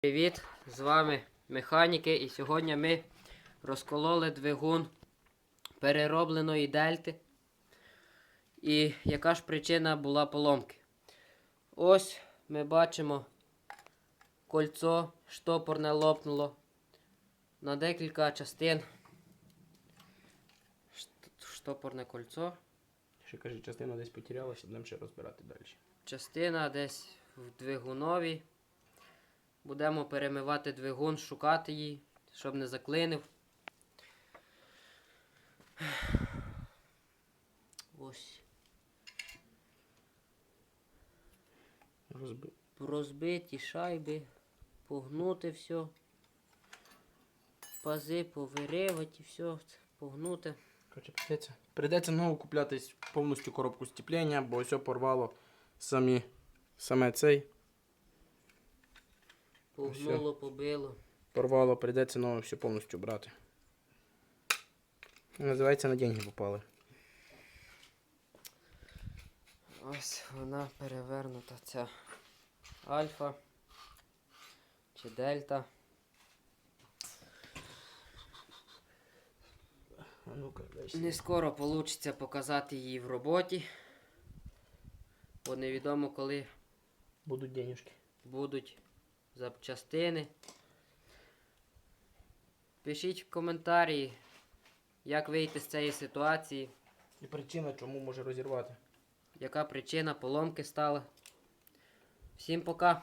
Привіт! З вами механіки і сьогодні ми розкололи двигун переробленої дельти. І яка ж причина була поломки? Ось ми бачимо кольцо штопорне лопнуло на декілька частин. Штопорне кольцо. Ще каже, частина десь потерялася, будемо ще розбирати далі. Частина десь в двигуновій. Будемо перемивати двигун, шукати її, щоб не заклинив. Ось. Розби... Розбиті шайби, погнути все. Пази повиривати, все, погнути. Короче, придеться. Придеться нову купляти повністю коробку стіплення, бо все порвало самі, саме цей. Погнуло, побило. Порвало, придеться нове все повністю брати. Називається на деньги попали. Ось вона перевернута ця альфа чи дельта. Ну-ка, дай Не скоро вийде показати її в роботі, бо невідомо коли Будуть денежки. будуть запчастини. Пишіть в коментарі, як вийти з цієї ситуації, І причина, чому може розірвати. яка причина поломки стала. Всім пока!